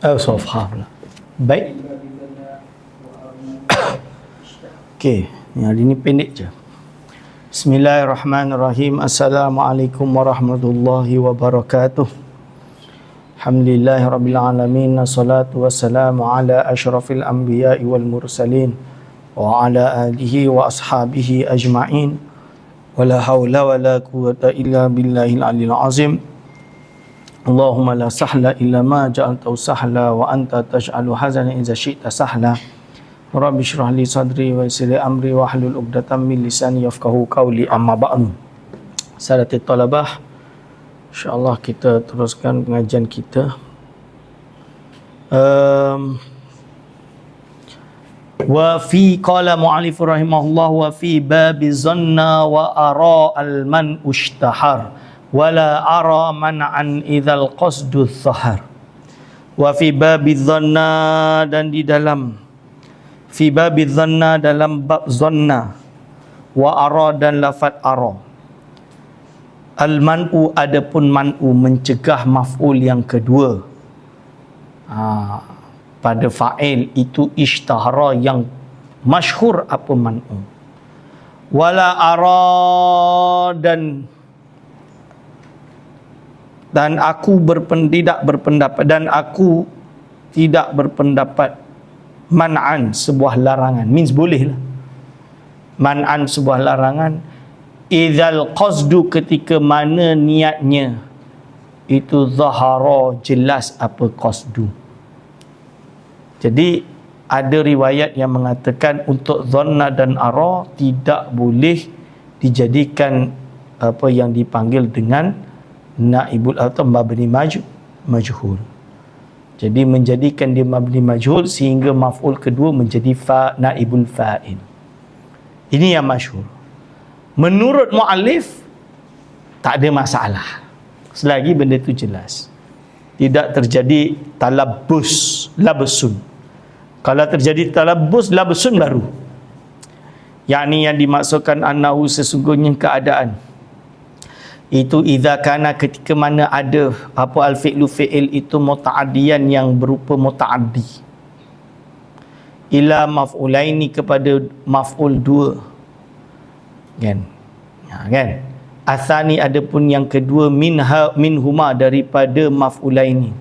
Oh, sofa pula. Baik. Okey, hari ni pendek je. Bismillahirrahmanirrahim. Assalamualaikum warahmatullahi wabarakatuh. Alhamdulillah Rabbil Alamin Assalatu wassalamu ala ashrafil anbiya wal mursalin Wa ala alihi wa ashabihi ajma'in Wa la hawla wa la quwata illa billahil alil azim Allahumma la sahla illa ma ja'altahu sahla Wa anta taj'alu hazana iza syi'ta sahla. Rabbi syrah li sadri wa isili amri wa hlul uqdatan min lisani yafkahu qawli. Amma ba'nu Sadatul talabah InsyaAllah kita teruskan pengajian kita. Um, wa fi qala mu'alif rahimahullah wa fi babi zanna wa ara al man ushtahar wa la ara man'an idzal qasdu thahar wa fi babi zanna dan di dalam fi babi zanna dalam bab zanna wa ara dan lafat ara Al-man'u adapun man'u mencegah maf'ul yang kedua. Ha, pada fa'il itu ishtahara yang masyhur apa man'u. Wala ara dan dan aku berpendidak berpendapat dan aku tidak berpendapat man'an sebuah larangan. Means boleh lah man'an sebuah larangan. Idzal qasdu ketika mana niatnya itu zahara jelas apa qasdu. Jadi ada riwayat yang mengatakan untuk zanna dan ara tidak boleh dijadikan apa yang dipanggil dengan naibul atau mabni maj majhul. Jadi menjadikan dia mabni majhul sehingga maf'ul kedua menjadi fa naibul fa'il. Ini yang masyhur. Menurut muallif tak ada masalah. Selagi benda itu jelas. Tidak terjadi talabus labsun kalau terjadi talabus labsun baru. Yakni yang dimaksudkan annahu sesungguhnya keadaan itu idza kana ketika mana ada apa al fi'lu fi'il itu muta'addiyan yang berupa muta'addi. Ila maf'ulaini kepada maf'ul dua. Kan? Ha, kan? Asani adapun yang kedua minha minhuma daripada maf'ulaini.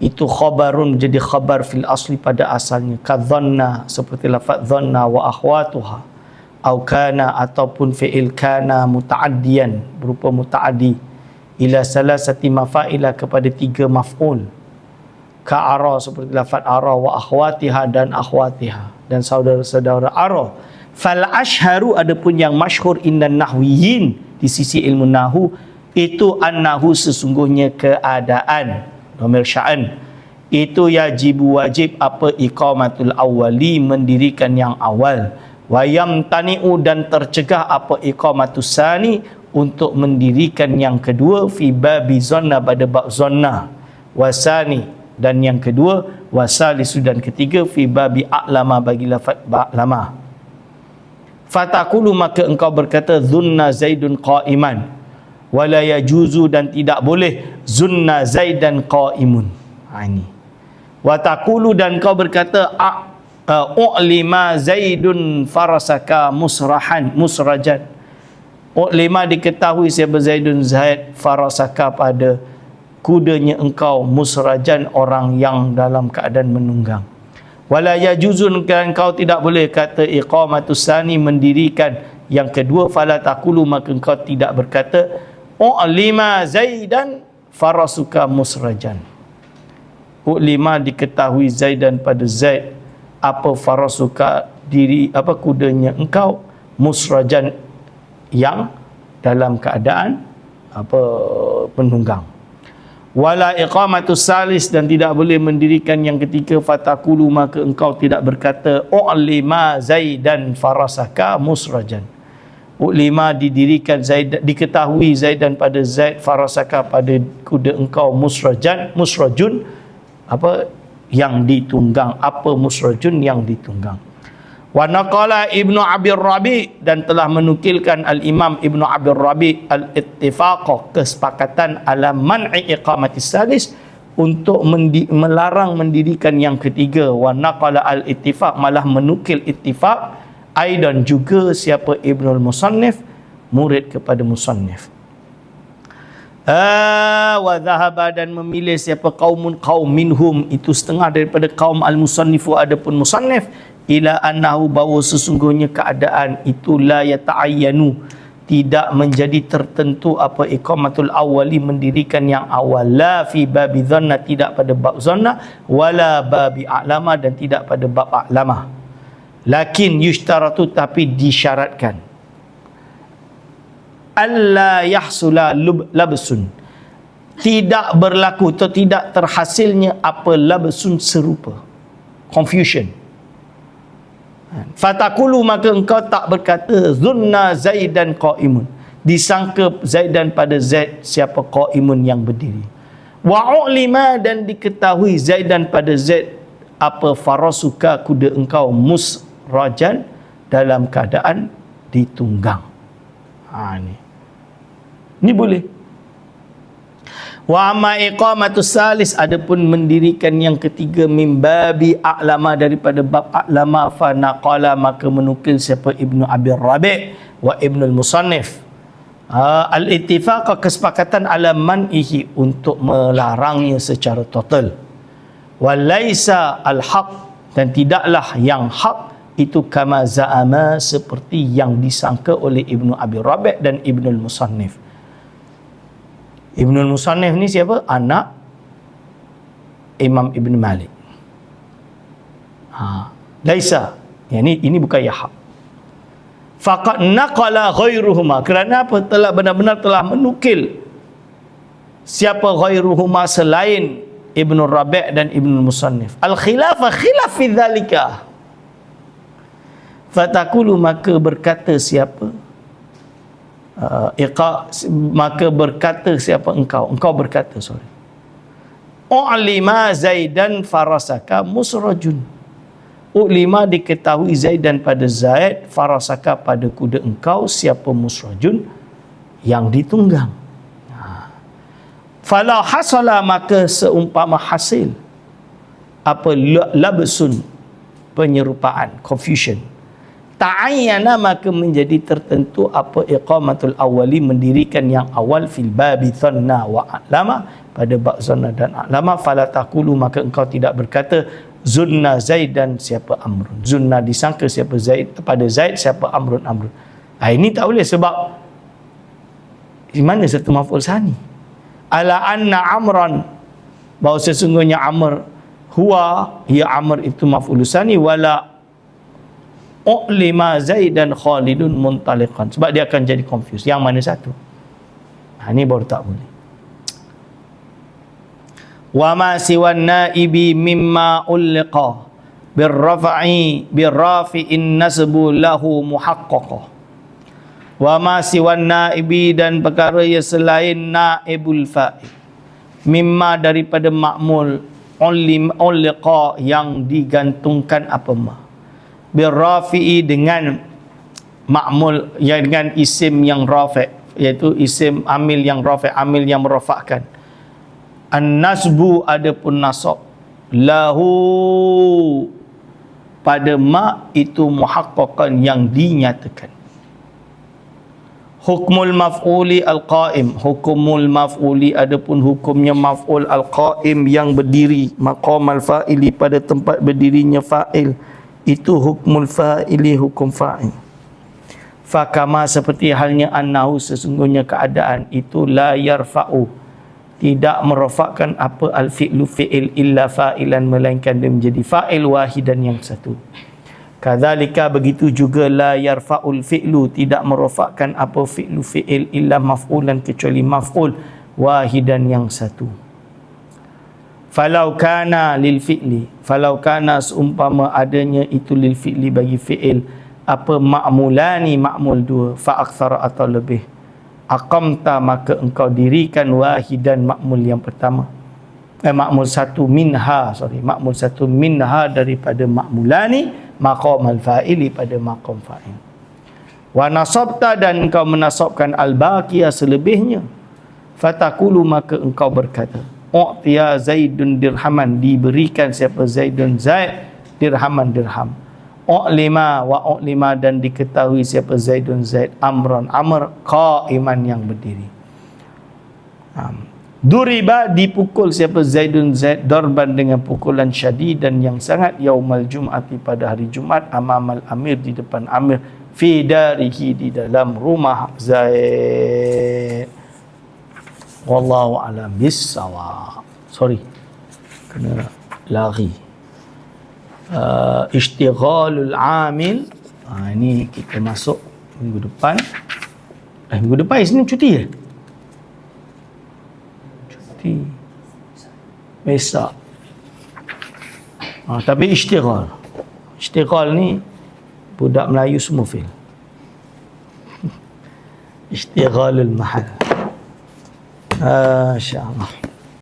Itu khabarun jadi khabar fil asli pada asalnya. Kadzanna seperti lafaz dhanna wa akhwatuha au kana ataupun fi'il kana mutaaddian berupa mutaaddi ila salasati mafa'ila kepada tiga maf'ul. Ka'ara seperti lafaz ara wa akhwatiha dan akhwatiha dan saudara-saudara ara. Fal ashharu adapun yang masyhur indan nahwiyin di sisi ilmu nahu itu annahu sesungguhnya keadaan domir sya'an. Itu yajibu wajib apa iqamatul awwali mendirikan yang awal wayam tani'u dan tercegah apa iqamatus sani untuk mendirikan yang kedua fi babi zanna pada bab zanna wasani dan yang kedua wasalisu dan ketiga fi babi a'lama bagi lafaz ba'lama fatakulu maka engkau berkata zunna zaidun qa'iman. Wala yajuzu dan tidak boleh zunna zaidan qa'imun. Ha ini. Watakulu dan kau berkata u'lima zaidun farasaka musrahan musrajan. U'lima diketahui siapa zaidun zaid farasaka pada kudanya engkau musrajan orang yang dalam keadaan menunggang. Wala yajuzun kau tidak boleh kata iqamatus sani mendirikan yang kedua fala taqulu maka kau tidak berkata lima zaidan farasuka musrajan. Lima diketahui zaidan pada zaid apa farasuka diri apa kudanya engkau musrajan yang dalam keadaan apa penunggang. Wala iqamatu salis dan tidak boleh mendirikan yang ketiga fatakulu maka engkau tidak berkata u'lima zaidan farasaka musrajan. U'lima didirikan zaid diketahui zaidan pada zaid farasaka pada kuda engkau musrajan musrajun apa yang ditunggang apa musrajun yang ditunggang. Wa naqala Ibnu Abi Rabi dan telah menukilkan Al-Imam Ibnu Abi Rabi al-ittifaq kesepakatan ala man'i iqamati salis untuk mendi- melarang mendirikan yang ketiga. Wa naqala al ittifaq malah menukil ittifaq aidan juga siapa Ibnul Musannif murid kepada Musannif wa dhahaba dan memilih siapa kaumun kaum minhum. Itu setengah daripada kaum al-musannifu. Adapun musannif ila annahu bahawa sesungguhnya keadaan itu la yata'ayyanu. Tidak menjadi tertentu apa iqamatul awali mendirikan yang awal. La fi babi dhanna tidak pada bab zanna wala babi a'lama dan tidak pada bab a'lama lakin yushtaratu tapi disyaratkan alla yahsula labsun tidak berlaku atau tidak terhasilnya apa labsun serupa confusion Fatakulu maka engkau tak berkata zunna zaidan qaimun. Disangka zaidan pada zaid siapa qaimun yang berdiri. Wa ulima dan diketahui zaidan pada zaid apa farasuka kuda engkau musrajan dalam keadaan ditunggang. Ha ni. Ni boleh. Wa amma iqamatu salis adapun mendirikan yang ketiga mimbabi a'lama daripada bab a'lama fa naqala maka menukil siapa? Ibnu Abi Rabi' wa Ibnu Al-Musannif uh, al-ittifaq kesepakatan ala man'ihi untuk melarangnya secara total. Walaisa al-haq dan tidaklah yang hak itu kama za'ama seperti yang disangka oleh Ibnu Abi Rabi' dan Ibnu Al-Musannif Ibnul Musannif ni siapa? Anak Imam Ibn Malik. Ha. Laisa. Yang ini ini bukan yahab. Faqad naqala ghairuhuma. Kerana apa? Telah benar-benar telah menukil siapa ghairuhuma selain Ibn Rabi' dan Ibn Musannif. Al-khilafah khilaf fi dhalika. Fatakulu maka berkata siapa? Uh, iqa maka berkata siapa? Engkau. Engkau berkata sorry. U'lima Zaidan farasaka musrajun. U'lima diketahui Zaidan pada Zaid farasaka pada kuda engkau siapa musrajun? Yang ditunggang. Ha. Fala hasala maka seumpama hasil. Apa? Labsun penyerupaan confusion ta'ayyana maka menjadi tertentu apa iqamatul awali mendirikan yang awal fil babi thanna wa alama pada bab zanna dan alama. Fala taqulu maka engkau tidak berkata zunna zaid dan siapa amrun. Zunna disangka siapa zaid pada zaid siapa amrun amrun. Ha, ini tak boleh sebab di mana satu maf'ul sani? Ala anna amran bahawa sesungguhnya amr huwa ya amr itu maf'ul sani wala u'lima zaidan khalidun muntaliqan. Sebab dia akan jadi confused. Yang mana satu? Ha, ni baru tak boleh. Wa ma siwan naibi mimma ulqa birrafa'i birrafi'in nasbu lahu muhaqqaqa. Wa ma siwan naibi dan perkara yang selain naibul fa'il. Mimma daripada makmul ulim ulqa yang digantungkan apa mah birrafi'i dengan makmul yang dengan isim yang rafi' iaitu isim amil yang rafi' amil yang merafa'kan an-nasbu adapun nasab. Lahu pada ma itu muhaqqaqan yang dinyatakan. Hukmul maf'uli al-qa'im. Hukumul maf'uli adapun hukumnya maf'ul al-qa'im yang berdiri. Maqam al-fa'ili pada tempat berdirinya fa'il itu hukmul fa'ili hukum fa'il. Fakama seperti halnya annahu sesungguhnya keadaan itu la yarfa'u. Tidak merofakkan apa al-fi'lu fi'il illa fa'ilan melainkan dia menjadi fa'il wahidan yang satu. Kadzalika begitu juga la yarfa'ul fi'lu tidak merofakkan apa fi'lu fi'il illa maf'ulan kecuali maf'ul wahidan yang satu falau kana lil fi'li. Falau kana seumpama adanya itu lil fi'li bagi fi'il. Apa ma'mulani ma'mul dua? Fa aktsara atau lebih? Aqamta maka engkau dirikan wahidan ma'mul yang pertama. Eh ma'mul satu minha sorry. Ma'mul satu minha daripada ma'mulani maqam al fa'ili pada maqam fa'il. Wa nasabta dan engkau menasabkan al baqiyah selebihnya. Fatakulu maka engkau berkata u'tiya zaidun dirhaman diberikan siapa? Zaidun zaid dirhaman dirham. U'lima wa u'lima dan diketahui siapa? Zaidun zaid amran amr qaiman yang berdiri. Um, Duriba dipukul siapa? Zaidun Zaid darban dengan pukulan syadid dan yang sangat yaumal jum'ati pada hari Jumat amamal amir di depan amir fi darihi di dalam rumah Zaid wallahu alam. Bisawa sorry. Kena lari. Uh, ishtighalul amil. Ha, ini kita masuk minggu depan. Eh minggu depan Isnin cuti ya? Cuti. Besok. Ha, tapi ishtighal ishtighal ni budak Melayu semua fil ishtighalul mahal Ah, InsyaAllah.